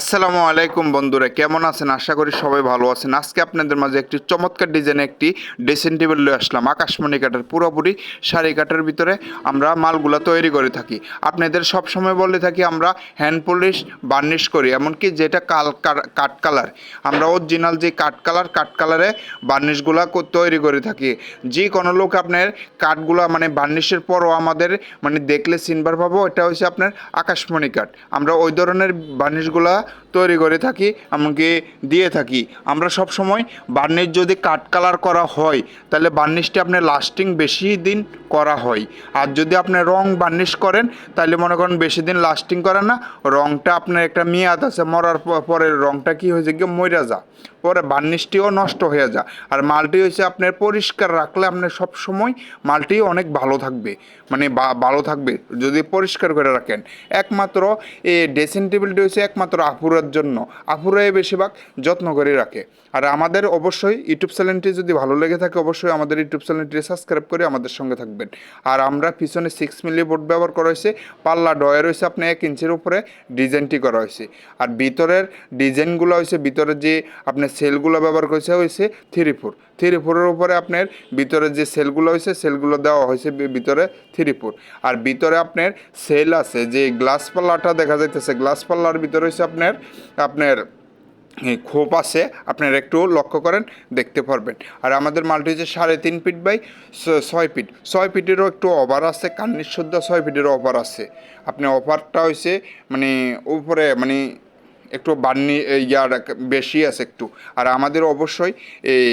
আসসালামু আলাইকুম বন্ধুরা, কেমন আছেন? আশা করি সবাই ভালো আছেন। আজকে আপনাদের মাঝে একটি চমৎকার ডিজাইনে একটি ড্রেসিং টেবিল নিয়ে আসলাম। আকাশমণি কাঠের পুরোপুরি শাড়ি কাঠের ভিতরে আমরা মালগুলা তৈরি করে থাকি। আপনাদের সব সময় বলে থাকি, আমরা হ্যান্ড পলিশ বার্নিশ করি। এমনকি যেটা কাল কাঠ কালার, আমরা অরিজিনাল যে কাঠ কালার, কাঠ কালারে বার্নিশগুলা তৈরি করে থাকি। যে কোনো লোক আপনার কাঠগুলা মানে বার্নিশের পরও আমাদের মানে দেখলে সিনবার পাবো, এটা হচ্ছে আপনার আকাশমণি কাঠ। আমরা ওই ধরনের বার্নিশগুলা তৈরি করে থাকি, এমনকি দিয়ে থাকি। আমরা সব সময় বার্নিশ যদি কাঠ কালার করা হয়, তাহলে বার্নিশটি আপনার লাস্টিং বেশি দিন করা হয়। আর যদি আপনি রং বার্নিশ করেন, তাহলে মনে করেন বেশি দিন লাস্টিং করে না। রংটা আপনার একটা মেয়াদ আছে, মরার পরে রংটা কি হয়েছে গিয়ে মইরা যা। পরে বার্নিশটিও নষ্ট হয়ে যায় আর মালটি হচ্ছে আপনার পরিষ্কার রাখলে আপনার সব সময় মালটি অনেক ভালো থাকবে। মানে ভালো থাকবে। যদি পরিষ্কার করে রাখেন। একমাত্র এই ড্রেসিং টেবিলটি হচ্ছে একমাত্র আপুরের জন্য, আপুরাই বেশিরভাগ যত্ন করে রাখে। আর আমাদের অবশ্যই ইউটিউব চ্যানেলটি যদি ভালো লেগে থাকে, অবশ্যই আমাদের ইউটিউব চ্যানেলটি সাবস্ক্রাইব করে আমাদের সঙ্গে থাকবেন। আর আমরা পিছনে সিক্স মিলি বোর্ড ব্যবহার করা হয়েছে, পাল্লা ডয়ের হয়েছে আপনি এক ইঞ্চির উপরে, ডিজাইনটি করা হয়েছে। আর ভিতরের ডিজাইনগুলো হয়েছে, ভিতরের যে আপনার সেলগুলো ব্যবহার করেছে হয়েছে থ্রি ফোর থ্রি ফোরের উপরে আপনার ভিতরে যে সেলগুলো হয়েছে, সেলগুলো দেওয়া হয়েছে ভিতরে থ্রি ফোর আর ভিতরে আপনার সেল আছে, যে গ্লাস পাল্লাটা দেখা যাইতেছে, গ্লাস পাল্লার ভিতরে হয়েছে আপনার আপনার এই খোপ আছে, আপনারা একটু লক্ষ্য করেন, দেখতে পারবেন। আর আমাদের মালটি হচ্ছে সাড়ে তিন ফিট বাই ছয় ফিট। ছয় ফিটেরও একটু অফার আছে, কান্নির শুদ্ধ ছয় ফিটেরও অফার আছে। আপনি অফারটা হয়েছে মানে উপরে মানে একটু বার্নি ইয়ার বেশি আছে একটু। আর আমাদের অবশ্যই এই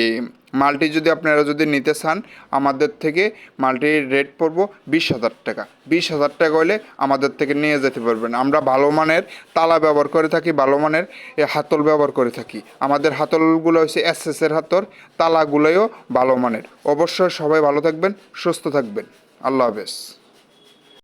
মালটি যদি আপনারা যদি নিতে চান, আমাদের থেকে মালটির রেট পড়ব বিশ হাজার টাকা। বিশ হাজার টাকা হলে আমাদের থেকে নিয়ে যেতে পারবেন। আমরা ভালো মানের তালা ব্যবহার করে থাকি, ভালো মানের হাতল ব্যবহার করে থাকি। আমাদের হাতলগুলো হচ্ছে এসএসের হাতর তালাগুলোও ভালো মানের। অবশ্যই সবাই ভালো থাকবেন, সুস্থ থাকবেন। আল্লাহ হাফেজ।